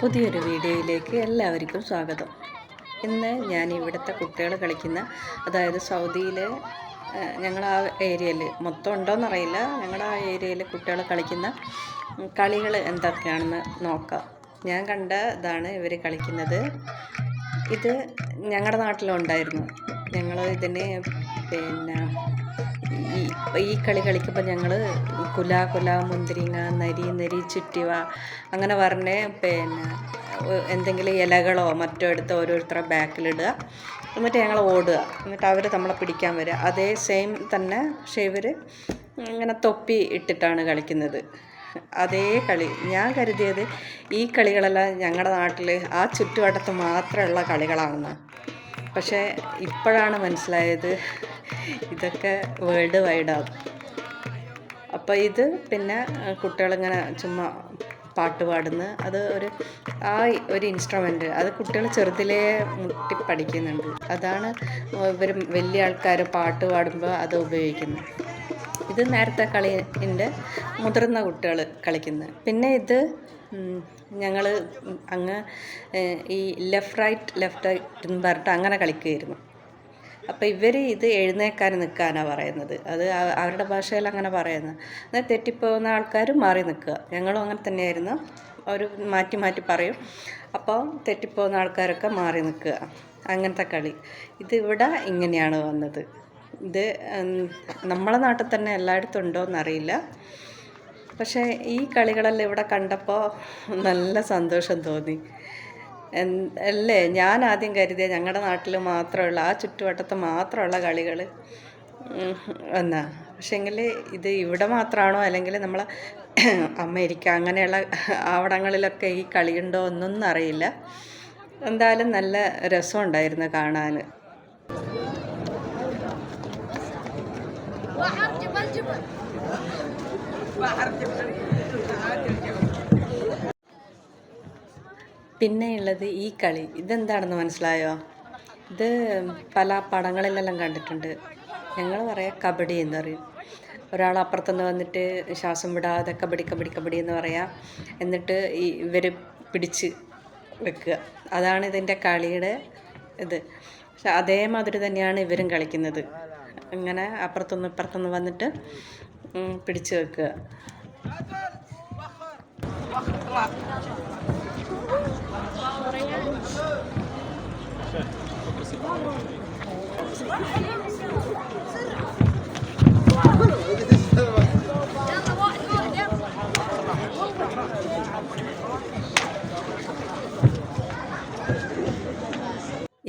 പുതിയൊരു വീഡിയോയിലേക്ക് എല്ലാവർക്കും സ്വാഗതം. ഇന്ന് ഞാൻ ഇവിടുത്തെ കുട്ടികൾ കളിക്കുന്ന അതായത് സൗദിയിലെ ഞങ്ങൾ ആ ഏരിയയിൽ മൊത്തം ഉണ്ടോയെന്നറിയില്ല ഞങ്ങളുടെ ആ ഏരിയയിൽ കുട്ടികൾ കളിക്കുന്ന കളികൾ എന്തൊക്കെയാണെന്ന് നോക്കാം. ഞാൻ കണ്ട ഇതാണ് ഇവർ കളിക്കുന്നത്. ഇത് ഞങ്ങളുടെ നാട്ടിലുണ്ടായിരുന്നു. ഞങ്ങൾ ഇതിന് പിന്നെ ഈ ഈ കളി കളിക്കുമ്പോൾ ഞങ്ങൾ കുല കുല മുന്തിരിങ്ങ നരി നരി ചുറ്റിവ അങ്ങനെ പറഞ്ഞ് പിന്നെ എന്തെങ്കിലും ഇലകളോ മറ്റോ എടുത്ത് ഓരോരുത്തരെ ബാക്കിലിടുക. എന്നിട്ട് ഞങ്ങൾ ഓടുക. എന്നിട്ട് അവർ നമ്മളെ പിടിക്കാൻ വരിക. അതേ സെയിം തന്നെ പക്ഷേ ഇവർ ഇങ്ങനെ തൊപ്പി ഇട്ടിട്ടാണ് കളിക്കുന്നത്. അതേ കളി. ഞാൻ കരുതിയത് ഈ കളികളെല്ലാം ഞങ്ങളുടെ നാട്ടിൽ ആ ചുറ്റുവട്ടത്ത് മാത്രമുള്ള കളികളാണെന്ന്. പക്ഷേ ഇപ്പോഴാണ് മനസ്സിലായത് ഇതൊക്കെ വേൾഡ് വൈഡാണ് അപ്പോൾ ഇത് പിന്നെ കുട്ടികളിങ്ങനെ ചുമ്മാ പാട്ട് പാടുന്ന അത് ഒരു ആ ഒരു ഇൻസ്ട്രുമെന്റ് അത് കുട്ടികൾ ചെറുതിലേ മുട്ടി പഠിക്കുന്നുണ്ട്. അതാണ് ഇവർ വലിയ ആൾക്കാർ പാട്ട് പാടുമ്പോൾ അത് ഉപയോഗിക്കുന്നത്. ഇത് നേരത്തെ കളിന്റെ മുതിർന്ന കുട്ടികൾ കളിക്കുന്നത്. പിന്നെ ഇത് ഞങ്ങൾ അങ്ങ് ഈ ലെഫ്റ്റ് റൈറ്റ് ലെഫ്റ്റ് റൈറ്റ് എന്ന് പറഞ്ഞിട്ട് അങ്ങനെ കളിക്കുമായിരുന്നു അപ്പോൾ ഇവർ ഇത് എഴുന്നേക്കാൻ നിൽക്കാനാണ് പറയുന്നത്. അത് അവരുടെ ഭാഷയിൽ അങ്ങനെ പറയുന്നത് എന്നാൽ തെറ്റിപ്പോകുന്ന ആൾക്കാർ മാറി നിൽക്കുക ഞങ്ങളും അങ്ങനെ തന്നെയായിരുന്നു. അവർ മാറ്റി മാറ്റി പറയും. അപ്പോൾ തെറ്റിപ്പോകുന്ന ആൾക്കാരൊക്കെ മാറി നിൽക്കുക അങ്ങനത്തെ കളി. ഇതിവിടെ ഇങ്ങനെയാണ് വന്നത്. ഇത് നമ്മളെ നാട്ടിൽ തന്നെ എല്ലായിടത്തും ഉണ്ടോ എന്നറിയില്ല. പക്ഷേ ഈ കളികളെല്ലാം ഇവിടെ കണ്ടപ്പോൾ നല്ല സന്തോഷം തോന്നി. അല്ലേ? ഞാൻ ആദ്യം കരുതിയ ഞങ്ങളുടെ നാട്ടിൽ മാത്രമുള്ള ആ ചുറ്റുവട്ടത്ത് മാത്രമുള്ള കളികൾ എന്നാ? പക്ഷേങ്കിൽ ഇത് ഇവിടെ മാത്രമാണോ അല്ലെങ്കിൽ നമ്മൾ അമേരിക്ക അങ്ങനെയുള്ള അവിടങ്ങളിലൊക്കെ ഈ കളിയുണ്ടോ എന്നൊന്നും അറിയില്ല. എന്തായാലും നല്ല രസമുണ്ടായിരുന്നു കാണാൻ പിന്നെയുള്ളത് ഈ കളി. ഇതെന്താണെന്ന് മനസ്സിലായോ? ഇത് പല പടങ്ങളിലെല്ലാം കണ്ടിട്ടുണ്ട്. ഞങ്ങൾ പറയാം കബഡി എന്ന് പറയും. ഒരാൾ അപ്പുറത്തുനിന്ന് വന്നിട്ട് ശ്വാസം വിടാതെ കബഡി കബഡി കബഡി എന്ന് പറയാം. എന്നിട്ട് ഈ ഇവർ പിടിച്ച് വെക്കുക. അതാണ് ഇതിന്റെ കളിയുടെ ഇത്. പക്ഷെ അതേമാതിരി തന്നെയാണ് ഇവരും കളിക്കുന്നത്. അങ്ങനെ അപ്പുറത്തുനിന്ന് ഇപ്പുറത്തുനിന്ന് വന്നിട്ട് പിടിച്ച് വെക്കുക.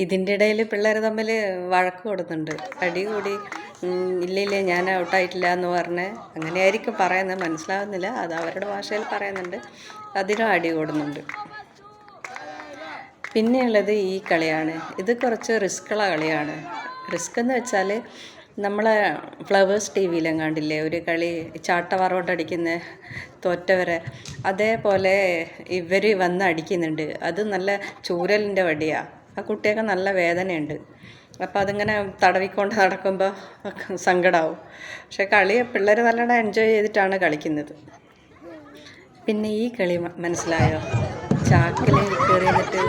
ഇതിന്റെ ഇടയിൽ പിള്ളേർ തമ്മിൽ വഴക്ക് കൊടുക്കുന്നുണ്ട് അടി കൂടി ഇല്ല ഇല്ല ഞാൻ ഔട്ടായിട്ടില്ല എന്ന് പറഞ്ഞ്. അങ്ങനെയായിരിക്കും പറയുന്നത്. മനസ്സിലാവുന്നില്ല. അത് അവരുടെ ഭാഷയിൽ പറയുന്നുണ്ട്. അതിനും അടി കൂടുന്നുണ്ട്. പിന്നെയുള്ളത് ഈ കളിയാണ്. ഇത് കുറച്ച് റിസ്ക്കുള്ള കളിയാണ്. റിസ്ക് എന്ന് വെച്ചാൽ നമ്മളെ ഫ്ലവേഴ്സ് ടി വിയിലും കണ്ടില്ലേ? ഒരു കളി ചാട്ടവാറോട്ടടിക്കുന്ന തോറ്റവരെ. അതേപോലെ ഇവർ വന്ന് അടിക്കുന്നുണ്ട്. അത് നല്ല ചൂരലിന്റെ വടിയാണ് ആ കുട്ടിയൊക്കെ നല്ല വേദനയുണ്ട്. അപ്പോൾ അതിങ്ങനെ തടവിക്കൊണ്ട് നടക്കുമ്പോൾ സങ്കടമാവും പക്ഷേ കളി പിള്ളേർ നല്ലോണം എൻജോയ് ചെയ്തിട്ടാണ് കളിക്കുന്നത്. പിന്നെ ഈ കളി മനസ്സിലായോ? ചാക്കിൽ കയറി നിന്നിട്ട്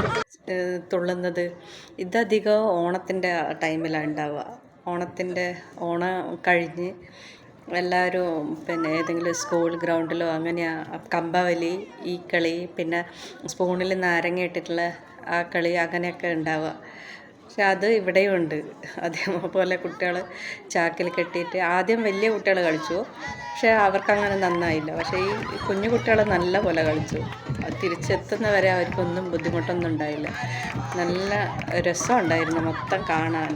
തുള്ളുന്നത് ഇതധികം ഓണത്തിന്റെ ടൈമിലാണ് ഉണ്ടാവുക ഓണത്തിന്റെ ഓണം കഴിഞ്ഞ് എല്ലാവരും പിന്നെ ഏതെങ്കിലും സ്കൂൾ ഗ്രൗണ്ടിലോ അങ്ങനെ കമ്പവലി ഈ കളി പിന്നെ സ്പൂണിൽ നാരങ്ങ ഇട്ടിട്ടുള്ള ആ കളി അങ്ങനെയൊക്കെ ഉണ്ടാവുക പക്ഷെ അത് ഇവിടെയും ഉണ്ട് അതേപോലെ കുട്ടികൾ ചാക്കിൽ കെട്ടിയിട്ട് ആദ്യം വലിയ കുട്ടികൾ കളിച്ചു. പക്ഷേ അവർക്കങ്ങനെ നന്നായില്ല. പക്ഷേ ഈ കുഞ്ഞു കുട്ടികൾ നല്ല പോലെ കളിച്ചു തിരിച്ചെത്തുന്നവരെ അവർക്കൊന്നും ബുദ്ധിമുട്ടൊന്നും ഉണ്ടായില്ല. നല്ല രസമുണ്ടായിരുന്നു മൊത്തം കാണാൻ.